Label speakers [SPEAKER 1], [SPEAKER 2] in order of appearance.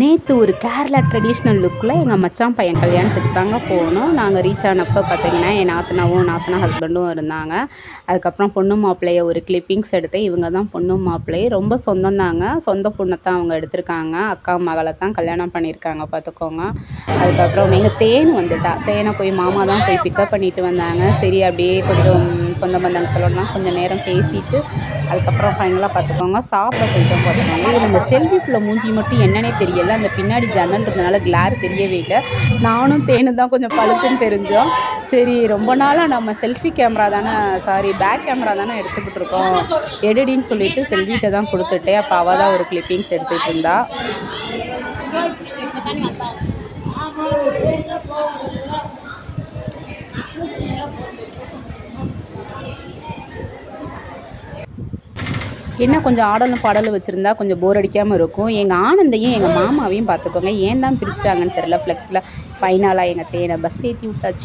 [SPEAKER 1] நேற்று ஒரு கேரளா ட்ரெடிஷ்னல் லுக்கில் எங்கள் மச்சான் பையன் கல்யாணத்துக்கு தாங்க போனோம். நாங்கள் ரீச் ஆனப்போ பார்த்தீங்கன்னா என் நாத்தனாவும் நாத்தனா ஹஸ்பண்டும் இருந்தாங்க. அதுக்கப்புறம் பொண்ணு மாப்பிள்ளைய ஒரு கிளிப்பிங்ஸ் எடுத்து இவங்க தான் பொண்ணு மாப்பிள்ளையை ரொம்ப சொந்தம் தாங்க சொந்த பொண்ணை தான் அவங்க எடுத்திருக்காங்க. அக்கா மகளை தான் கல்யாணம் பண்ணியிருக்காங்க பார்த்துக்கோங்க அதுக்கப்புறம் எங்கள் தேன் வந்துட்டா. தேனை போய் மாமா தான் போய் பிக்கப் பண்ணிட்டு வந்தாங்க. சரி அப்படியே கொஞ்சம் சொந்த பந்தங்களோடலாம் கொஞ்சம் நேரம் பேசிட்டு அதுக்கப்புறம் ஃபைனலாக பார்த்துக்கோங்க. சாப்பிட போயிட்டோம் பார்த்துக்கோங்க. இதில் இந்த செல்வி பிள்ளை மூஞ்சி மட்டும் என்னன்னே தெரியல. அந்த பின்னாடி ஜன்னல் இருந்தனால கிளார் தெரியவே இல்லை. நானும் தேனு தான் கொஞ்சம் பழுத்துன்னு தெரிஞ்சோம். சரி ரொம்ப நாளாக நம்ம செல்ஃபி கேமரா தானே சாரி பேக் கேமரா தானே எடுத்துக்கிட்டு இருக்கோம். எடுடின்னு சொல்லிட்டு செல்விகிட்ட தான் கொடுத்துட்டேன். அப்போ அவள் தான் ஒரு கிளிப்பிங்ஸ் எடுத்துகிட்டு இருந்தா. என்ன கொஞ்சம் ஆடலும் பாடலும் வச்சுருந்தா கொஞ்சம் போர் அடிக்காமல் இருக்கும். எங்கள் ஆனந்தையும் எங்கள் மாமாவையும் பார்த்துக்கோங்க. ஏன் தான் பிரிச்சிட்டாங்கன்னு தெரில ஃப்ளெக்ஸில் ஃபைனலாக எங்கள் தேனை பஸ் ஏற்றி விட்டாச்சு.